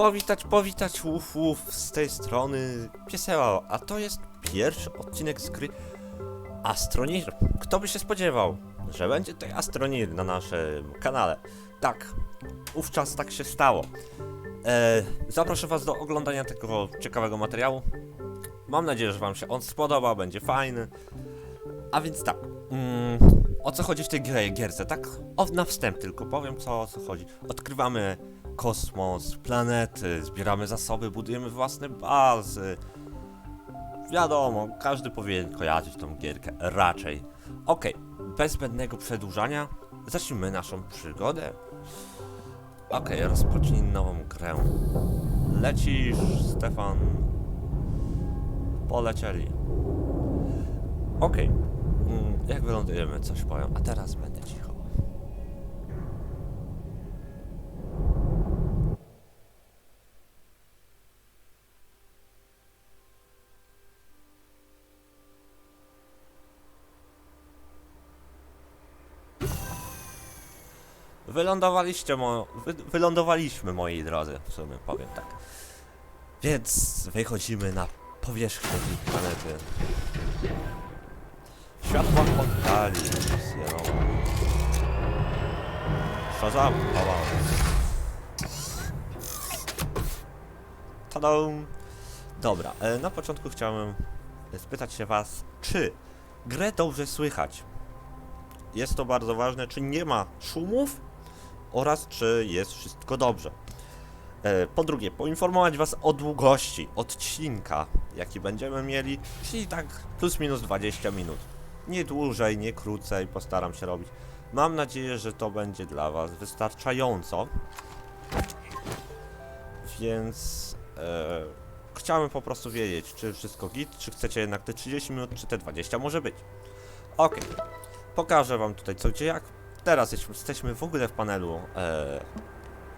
Powitać, powitać, uf, uf, z tej strony Pieseła, a to jest pierwszy odcinek z gry Astronir. Kto by się spodziewał, że będzie tutaj Astronir na naszym kanale? Tak, wówczas tak się stało. E, zapraszam was do oglądania tego ciekawego materiału. Mam nadzieję, że wam się on spodoba, będzie fajny. A więc tak, mm, o co chodzi w tej grze, gierce, tak? O, na wstęp tylko powiem, co o co chodzi. Odkrywamy kosmos, planety, zbieramy zasoby, budujemy własne bazy. Wiadomo, każdy powinien kojarzyć tą gierkę, raczej. Okej, bez zbędnego przedłużania, zacznijmy naszą przygodę. Okej, rozpocznij nową grę. Lecisz, Stefan. Polecieli. Okej. Mm, Jak wylądujemy, coś powiem, a teraz będę cicho. Wylądowaliście mo... Wy, wylądowaliśmy, moi drodzy, w sumie powiem tak. Więc wychodzimy na powierzchnię tej planety. Światła oddali Sierra. Shazam! Ała. Tada! Dobra, e, na początku chciałem spytać się was, czy grę dobrze słychać? Jest to bardzo ważne, czy nie ma szumów oraz czy jest wszystko dobrze. E, Po drugie, poinformować Was o długości odcinka, jaki będziemy mieli, czyli tak plus minus 20 minut. Nie dłużej, nie krócej, postaram się robić. Mam nadzieję, że to będzie dla Was wystarczająco. Więc e, chciałem po prostu wiedzieć, czy wszystko git, czy chcecie jednak te 30 minut, czy te 20 może być. Okej, pokażę Wam tutaj co gdzie jak. Teraz jesteśmy- w ogóle w panelu e,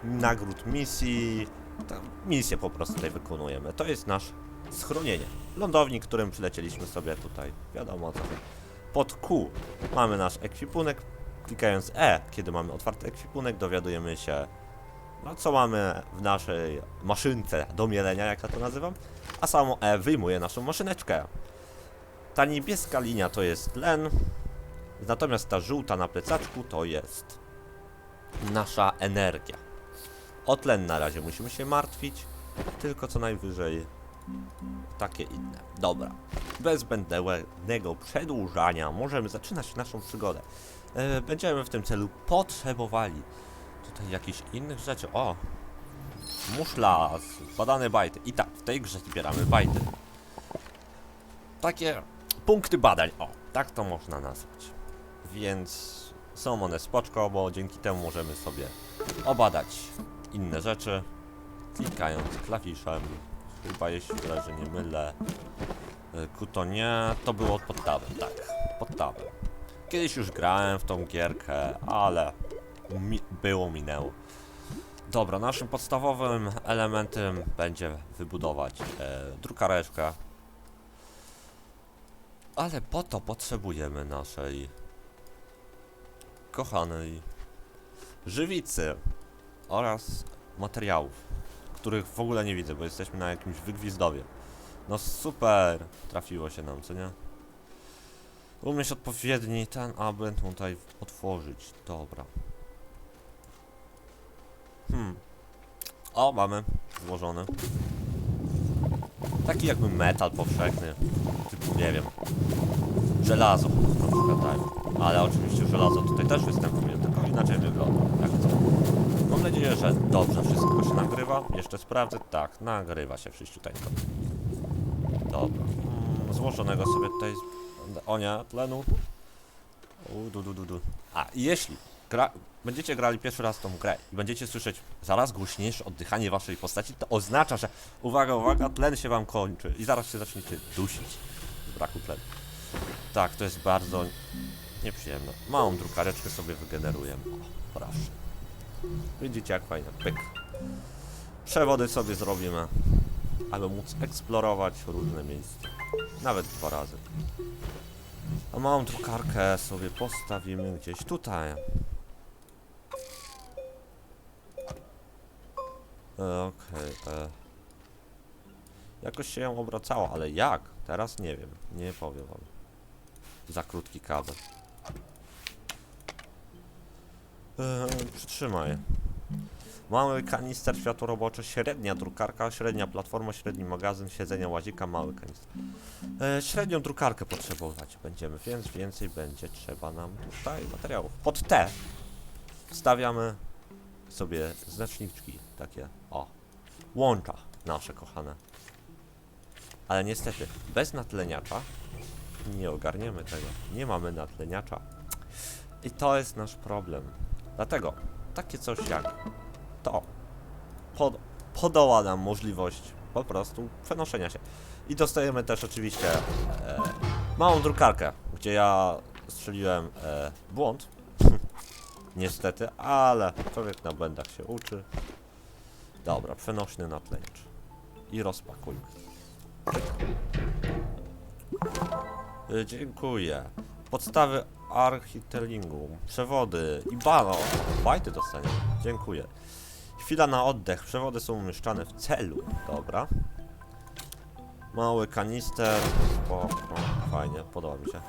nagród misji. Ta, misję po prostu tutaj wykonujemy. To jest nasz schronienie. Lądownik, którym przylecieliśmy sobie tutaj. Wiadomo co. Pod Q mamy nasz ekwipunek. Klikając E, kiedy mamy otwarty ekwipunek, dowiadujemy się, no co mamy w naszej maszynce do mielenia, jak ja to nazywam. A samo E wyjmuje naszą maszyneczkę. Ta niebieska linia to jest tlen, natomiast ta żółta na plecaczku to jest nasza energia. O tlen na razie musimy się martwić, tylko co najwyżej takie inne. Dobra, bez zbędnego przedłużania możemy zaczynać naszą przygodę. E, będziemy w tym celu potrzebowali tutaj jakichś innych rzeczy. O! Muszla, badane bajty. I tak, w tej grze zbieramy bajty. Takie punkty badań, o, tak to można nazwać. Więc są one spoczko, bo dzięki temu możemy sobie obadać inne rzeczy, klikając klawiszem. Chyba jeśli że nie mylę. Y, Ku to nie, to było pod tabem, tak, pod tabem. Kiedyś już grałem w tą gierkę, ale mi było minęło. Dobra, naszym podstawowym elementem będzie wybudować e, drukareczkę. Ale po to potrzebujemy naszej kochanej żywicy oraz materiałów, których w ogóle nie widzę, bo jesteśmy na jakimś wygwizdowie. No super, trafiło się nam, co nie? Umieć odpowiedni ten, aby tutaj otworzyć. Dobra. Hmm. O, mamy złożony. Taki jakby metal powszechny. Typu, nie wiem. Żelazo. Na przykład tak. Ale oczywiście żelazo tutaj też występuje, tylko inaczej wygląda. Jak to? Mam nadzieję, że dobrze wszystko się nagrywa. Jeszcze sprawdzę. Tak, nagrywa się wszyściuteńko. Dobra. Mm, złożonego sobie tutaj... z- O nie, tlenu. U, du, du, du, du. A, jeśli gra... będziecie grali pierwszy raz tą grę i będziecie słyszeć zaraz głośniejsze oddychanie waszej postaci, to oznacza, że uwaga, uwaga, tlen się wam kończy i zaraz się zaczniecie dusić z braku tlenu. Tak, to jest bardzo nieprzyjemne. Małą drukareczkę sobie wygeneruję. O, proszę. Widzicie jak fajnie, pyk. Przewody sobie zrobimy, aby móc eksplorować różne miejsca. Nawet dwa razy. A małą drukarkę sobie postawimy gdzieś tutaj. E, Okej. e. Jakoś się ją obracało, ale jak? Teraz nie wiem. Nie powiem wam. Za krótki kabel. E, przytrzymaj. Mały kanister, światło robocze, średnia drukarka, średnia platforma, średni magazyn, siedzenia łazika, mały kanister. E, średnią drukarkę potrzebować będziemy, więc więcej będzie trzeba nam tutaj materiałów. Pod T wstawiamy sobie znaczniczki takie, o, łącza nasze kochane. Ale niestety, bez natleniacza nie ogarniemy tego. Nie mamy natleniacza. I to jest nasz problem. Dlatego takie coś jak to pod, podoła nam możliwość po prostu przenoszenia się. I dostajemy też oczywiście e, małą drukarkę, gdzie ja strzeliłem e, błąd. Niestety, ale człowiek na błędach się uczy. Dobra, przenośny natleniacz. I rozpakujmy. Y, Dziękuję. Podstawy architelingu, przewody i bano. Bajty dostanie. Dziękuję. Chwila na oddech. Przewody są umieszczane w celu. Dobra. Mały kanister. Spoko. Fajnie, podoba mi się.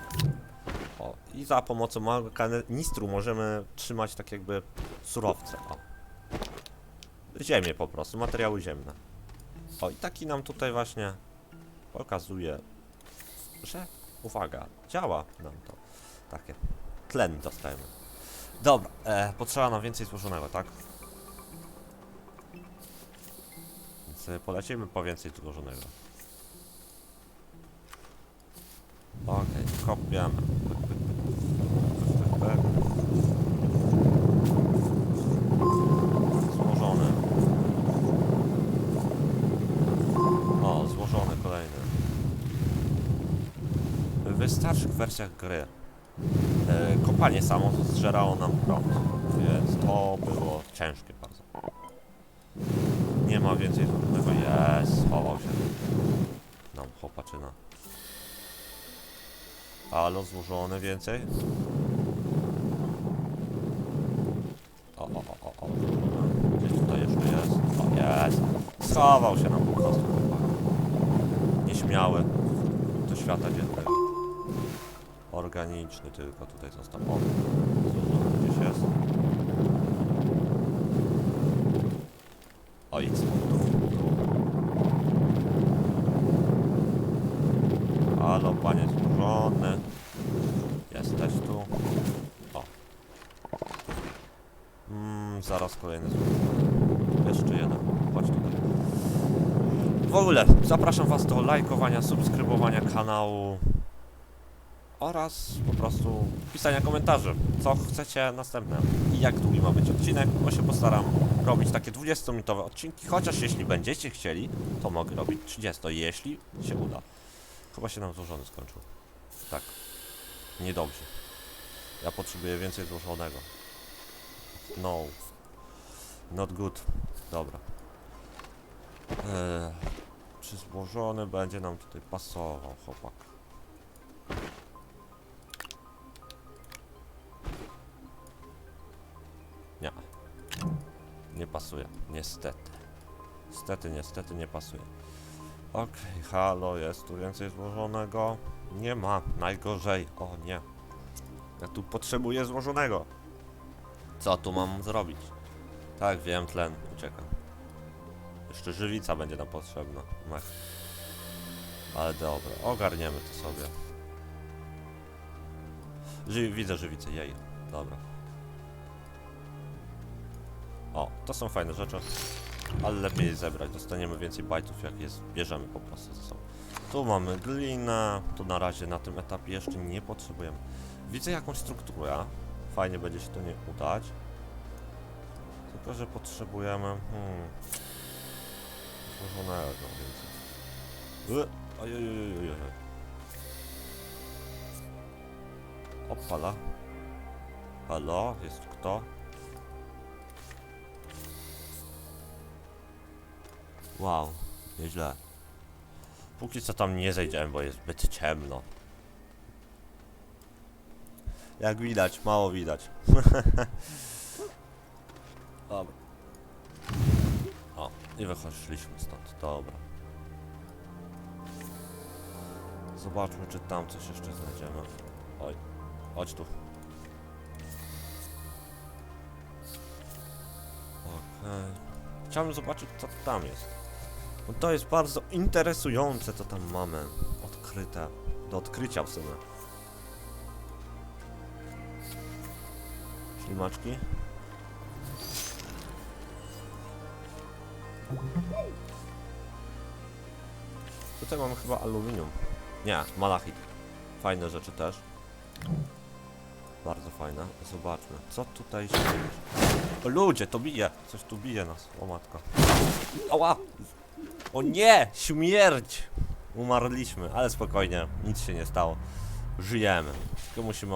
O, i za pomocą małego kanistru możemy trzymać tak jakby surowce. O. Ziemię po prostu, materiały ziemne. O, i taki nam tutaj właśnie pokazuje, że uwaga, działa nam to. Takie. Tlen dostajemy. Dobra, e, potrzeba nam więcej złożonego, tak? Więc polecimy po więcej złożonego. Okej, kopiamy. W wersjach gry. E, kopanie samo zżerało nam prąd, więc to było ciężkie bardzo. Nie ma więcej trudnego. Jest, schował się. Nam chłopaczyna. Halo, złożone więcej? O, o, o, o, o. Gdzieś tutaj jeszcze jest. O, jest. Schował się nam po prostu. Nieśmiały do świata dziennego. Organiczny tylko tutaj został. O, gdzieś jest. O, tu. Halo, panie złożony. Jesteś tu. O. Mm, zaraz kolejny złożony. Jeszcze jeden. Chodź tutaj. W ogóle zapraszam Was do lajkowania, subskrybowania kanału oraz po prostu pisania komentarzy, co chcecie następne i jak długi ma być odcinek, bo się postaram robić takie 20-minutowe odcinki, chociaż jeśli będziecie chcieli, to mogę robić 30, jeśli się uda. Chyba się nam złożony skończył. Tak. Niedobrze. Ja potrzebuję więcej złożonego. No. Not good. Dobra. Eee, czy złożony będzie nam tutaj pasował, chłopak? Niestety. Niestety, niestety nie pasuje. Okej, halo, jest tu więcej złożonego? Nie ma. Najgorzej. O nie. Ja tu potrzebuję złożonego. Co tu mam zrobić? Tak, wiem, tlen. Uciekam. Jeszcze żywica będzie nam potrzebna. Mech. Ale dobra, ogarniemy to sobie. Ży widzę żywicę, jej. Dobra. To są fajne rzeczy. Ale lepiej je zebrać. Dostaniemy więcej bajtów, jak je bierzemy po prostu ze sobą. Tu mamy glinę. Tu na razie na tym etapie jeszcze nie potrzebujemy. Widzę jakąś strukturę. Fajnie będzie się to nie udać. Tylko, że potrzebujemy... Hmm, złożonego więcej. Ojojojojoj. Opala. Halo? Jest kto? Wow, nieźle. Póki co tam nie zejdziemy, bo jest zbyt ciemno. Jak widać, mało widać. Dobra. O, I wychodziliśmy stąd, dobra. Zobaczmy, czy tam coś jeszcze znajdziemy. Oj, chodź tu. Okej. Chciałbym zobaczyć, co tam jest. No to jest bardzo interesujące, co tam mamy. Odkryte. Do odkrycia w sumie. Ślimaczki. Tutaj mamy chyba aluminium. Nie, malachit. Fajne rzeczy też. Bardzo fajne. Zobaczmy, co tutaj się dzieje. Ludzie, to bije! Coś tu bije nas. O matko. Ała! O nie! Śmierć! Umarliśmy, ale spokojnie, nic się nie stało. Żyjemy. Tylko musimy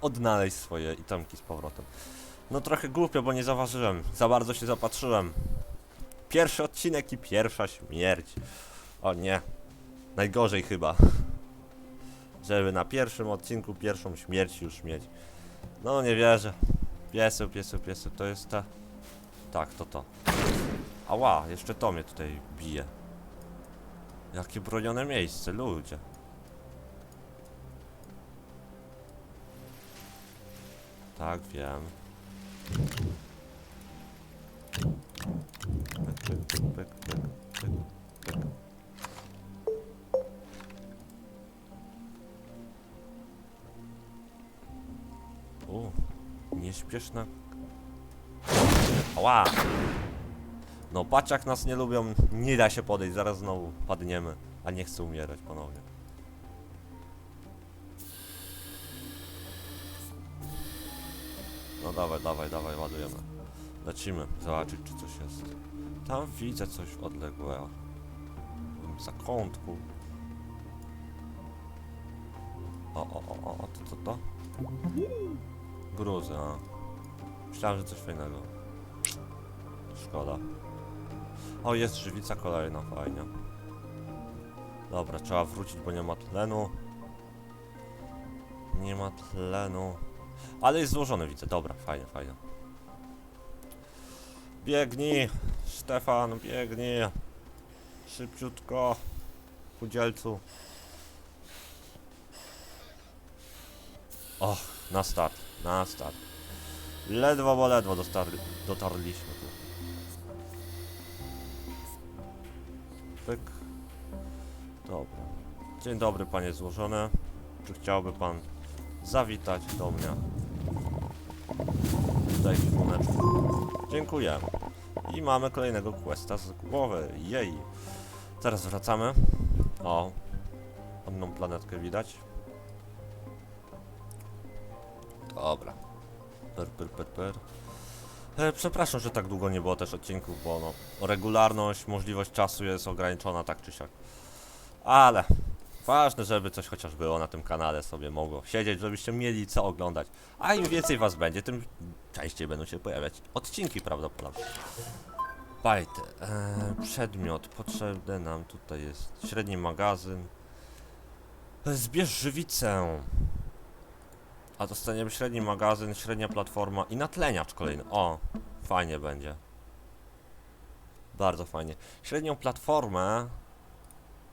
odnaleźć swoje itemki z powrotem. No trochę głupio, bo nie zauważyłem. Za bardzo się zapatrzyłem. Pierwszy odcinek i pierwsza śmierć. O nie. Najgorzej chyba. Żeby na pierwszym odcinku pierwszą śmierć już mieć. No nie wierzę. Pieseł, pieseł, pieseł. To jest ta... Tak, to to. Ała, jeszcze to mnie tutaj bije. Jakie bronione miejsce, ludzie. Tak, wiem. U, nieśpieszna... Ała! No, patrz jak nas nie lubią, nie da się podejść, zaraz znowu padniemy. A nie chcę umierać ponownie. No dawaj, dawaj, dawaj, ładujemy. Lecimy, zobaczyć czy coś jest. Tam widzę coś odległego. W zakątku. O, o, o, o, to, to, to? Gruzy, a. Myślałem, że coś fajnego. Szkoda. O, jest żywica kolejna, fajnie. Dobra, trzeba wrócić, bo nie ma tlenu. Nie ma tlenu. Ale jest złożony, widzę. Dobra, fajnie, fajnie. Biegnij, Stefan, biegnij. Szybciutko. Pudzielcu. Och, na start, na start. Ledwo, bo ledwo dotarliśmy tu. Pyk. Dobra. Dzień dobry, panie złożone. Czy chciałby pan zawitać do mnie? Tutaj w słoneczku. Dziękuję. I mamy kolejnego questa z głowy. Jej. Teraz wracamy. O. Inną planetkę widać. Dobra. Per, per, per, per. E, przepraszam, że tak długo nie było też odcinków, bo no, regularność, możliwość czasu jest ograniczona tak czy siak. Ale ważne, żeby coś chociaż było na tym kanale sobie mogło siedzieć, żebyście mieli co oglądać. A im więcej was będzie, tym częściej będą się pojawiać odcinki prawdopodobnie. Bajty. E, przedmiot. Potrzebny nam tutaj jest średni magazyn. E, Zbierz żywicę. A dostaniemy średni magazyn, średnia platforma i natleniacz kolejny. O, fajnie będzie. Bardzo fajnie. Średnią platformę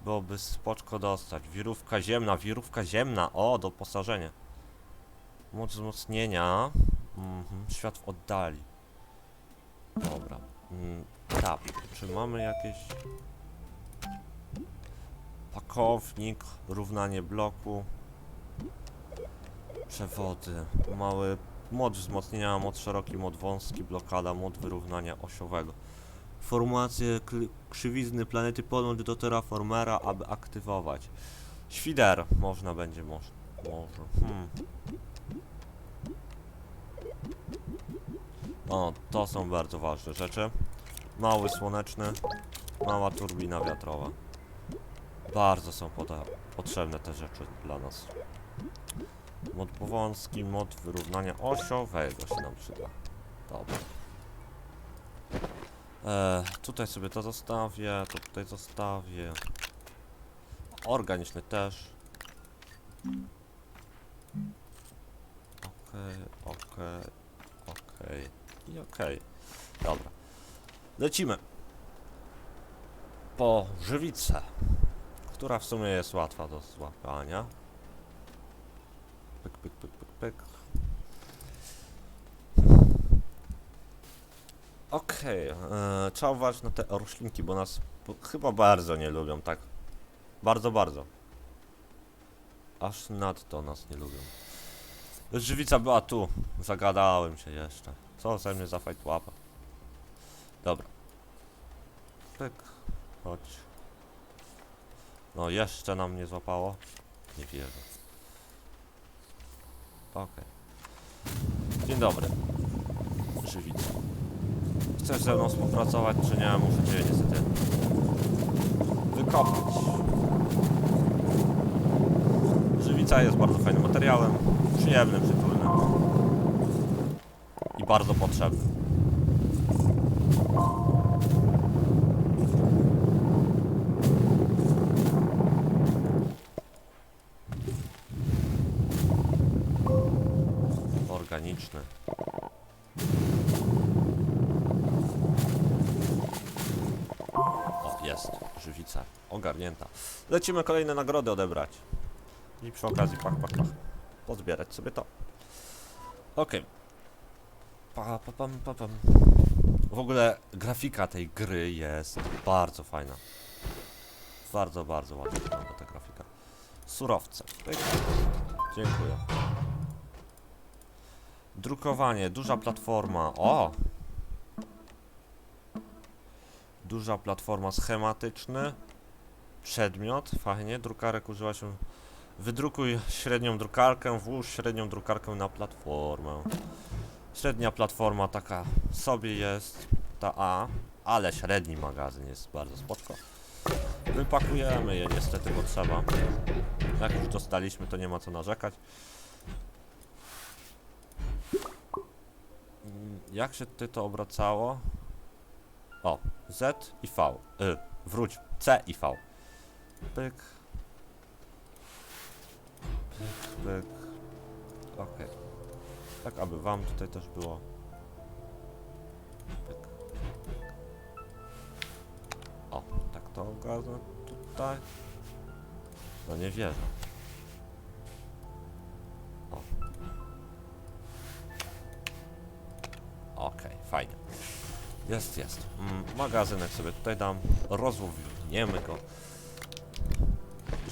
byłoby spoczko dostać. Wirówka ziemna, wirówka ziemna. O, doposażenie. Moc wzmocnienia. Mhm, świat w oddali. Dobra. Mm, tap. Czy mamy jakieś... Pakownik, równanie bloku. Przewody. Mały mod wzmocnienia, mod szeroki, mod wąski, blokada, mod wyrównania osiowego. Formację krzywizny planety podłącz do terraformera, aby aktywować. Świder można będzie, może. może. Hmm. O, to są bardzo ważne rzeczy. Mały słoneczny, mała turbina wiatrowa. Bardzo są potrzebne te rzeczy dla nas. Mod powązki, mod wyrównania osiowego się nam przyda. Dobra. E, tutaj sobie to zostawię, to tutaj zostawię. Organiczny też. Okej, okej, okej i okej. Dobra. Lecimy. po żywicę, która w sumie jest łatwa do złapania. Pyk, pyk, pyk, pyk, pyk. Okej, e, trzeba uważać na te roślinki, bo nas chyba bardzo nie lubią, tak? Bardzo, bardzo. Aż nadto nas nie lubią. Żywica była tu. Zagadałem się jeszcze. Co ze mnie za fajt łapa? Dobra. Pyk. Chodź. No jeszcze nam nie złapało. Nie wierzę. Okej. Dzień dobry. Żywica. Chcesz ze mną współpracować, czy nie? Muszę cię niestety wykopać. Żywica jest bardzo fajnym materiałem, przyjemnym, przytulnym i bardzo potrzebnym. Lecimy kolejne nagrody odebrać. I przy okazji pach, pach, pach. Pozbierać sobie to. Okej. Pa, pa, pam, pa, pam. W ogóle grafika tej gry jest bardzo fajna. Bardzo, bardzo ładnie wygląda ta grafika. Surowce. Pyk. Dziękuję. Drukowanie, duża platforma. O! Duża platforma schematyczny. Przedmiot, fajnie. Drukarek używa się. Wydrukuj średnią drukarkę, włóż średnią drukarkę na platformę. Średnia platforma taka sobie jest, ta A, ale średni magazyn jest bardzo spoczko. Wypakujemy je niestety, bo trzeba. Jak już dostaliśmy, to nie ma co narzekać. Mm, Jak się ty to obracało? O, Z i V. Y, wróć. C i V. Pyk. Pyk, pyk. Okej. Tak, aby wam tutaj też było. Pyk. O, tak to ogarnę tutaj. No nie wierzę. O. Okej, fajnie. Jest, jest. Mm, magazynek sobie tutaj dam. Rozłowniemy go.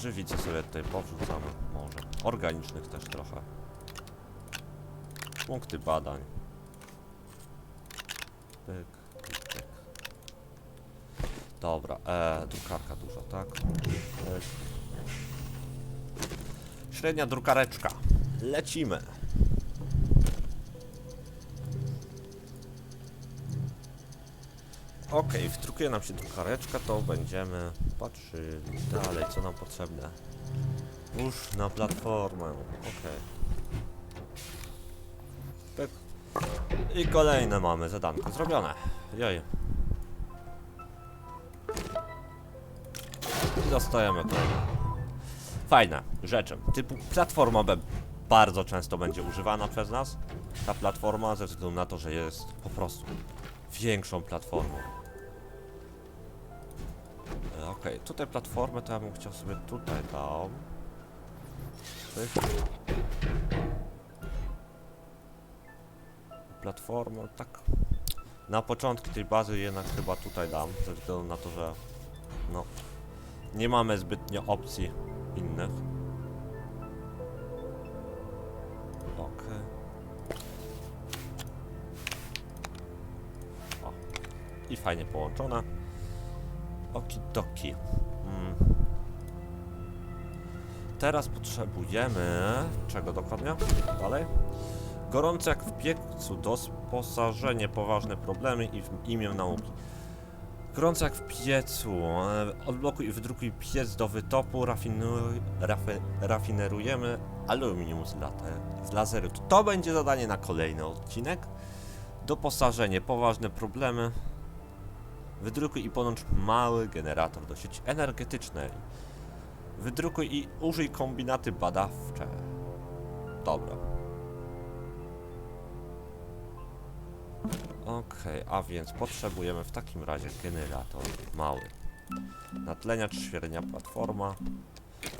Żywice sobie tutaj powrzucamy. Może. Organicznych też trochę. Punkty badań. Pyk, pyk. Dobra, e, drukarka duża, tak? Pyk. Średnia drukareczka. Lecimy. Okej, wdrukuje nam się drukareczka, to będziemy patrzyli dalej, co nam potrzebne. Już na platformę, okej. Pyk. I kolejne mamy zadanko zrobione. Jej. I dostajemy kolejne. Fajne rzeczy. Typu platforma B bardzo często będzie używana przez nas. Ta platforma ze względu na to, że jest po prostu większą platformą. E, Okej, tutaj platformę to ja bym chciał sobie tutaj dał. Platformę, tak. Na początku tej bazy jednak chyba tutaj dam, ze względu na to, że no nie mamy zbytnio opcji innych. Okej. O. I fajnie połączone. Okidoki. Mm. Teraz potrzebujemy... Czego dokładnie? Dalej? Gorące jak w piecu, dosposażenie, poważne problemy i w imię nauki. Gorące jak w piecu, e, odblokuj i wydrukuj piec do wytopu, rafinuj, rafi, rafinerujemy aluminium z, late, z laseru. To będzie zadanie na kolejny odcinek. Doposażenie, poważne problemy. Wydrukuj i połącz mały generator do sieci energetycznej. Wydrukuj i użyj kombinaty badawcze. Dobra. Okej, a więc potrzebujemy w takim razie generator mały. Natleniacz, świernia, platforma.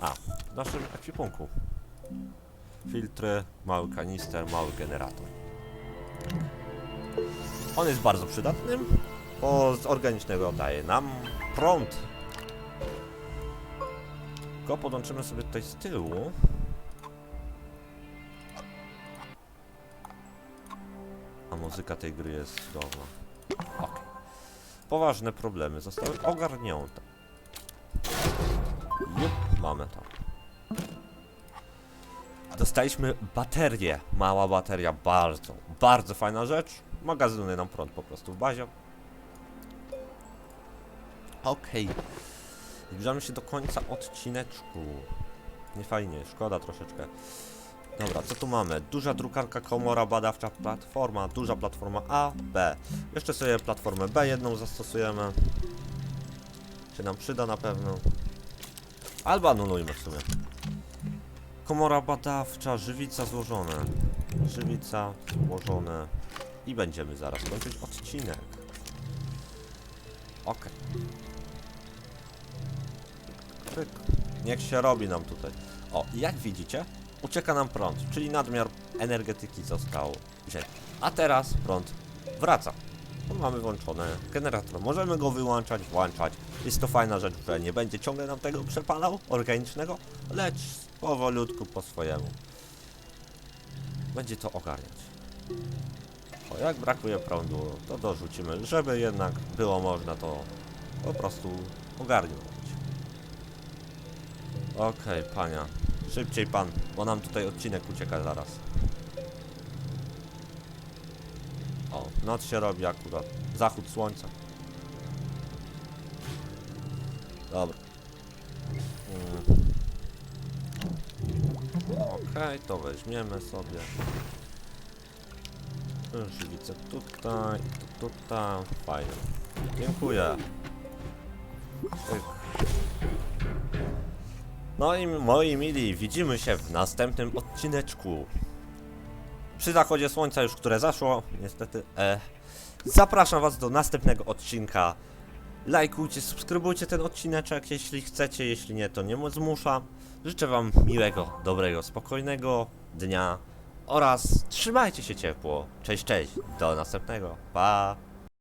A, w naszym ekwipunku. Filtry, mały kanister, mały generator. On jest bardzo przydatny, bo z organicznego daje nam prąd. Go podłączymy sobie tutaj z tyłu. A muzyka tej gry jest cudowna. Ok. Poważne problemy zostały ogarnięte. Jup, mamy to. Dostaliśmy baterię. Mała bateria, bardzo, bardzo fajna rzecz. Magazynuje nam prąd po prostu w bazie. Okej. Zbliżamy się do końca odcineczku. Nie fajnie, szkoda troszeczkę. Dobra, co tu mamy? Duża drukarka, komora badawcza, platforma, duża platforma A, B. Jeszcze sobie platformę B jedną zastosujemy. Się nam przyda na pewno. Albo anulujmy w sumie. Komora badawcza, żywica złożone. Żywica złożone. I będziemy zaraz kończyć odcinek. Okej. Pyk. Niech się robi nam tutaj. O, jak widzicie, ucieka nam prąd, czyli nadmiar energetyki został wzięty. A teraz prąd wraca. Bo mamy włączony generator. Możemy go wyłączać, włączać. Jest to fajna rzecz, że nie będzie ciągle nam tego przepalał organicznego, lecz powolutku po swojemu. Będzie to ogarniać. O, jak brakuje prądu, to dorzucimy, żeby jednak było można to po prostu ogarnąć. Okej, pania. Szybciej pan, bo nam tutaj odcinek ucieka zaraz. O, noc się robi akurat. Zachód słońca. Dobra. Mm. Okej, to weźmiemy sobie. Żywicę tutaj, tutaj. Fajnie. Dziękuję. Pyk. No i moi mili, widzimy się w następnym odcineczku. Przy zachodzie słońca już, które zaszło, niestety. E, zapraszam was do następnego odcinka. Lajkujcie, subskrybujcie ten odcineczek, jeśli chcecie, jeśli nie, to nie zmuszam. Życzę wam miłego, dobrego, spokojnego dnia oraz trzymajcie się ciepło. Cześć, cześć, do następnego. Pa!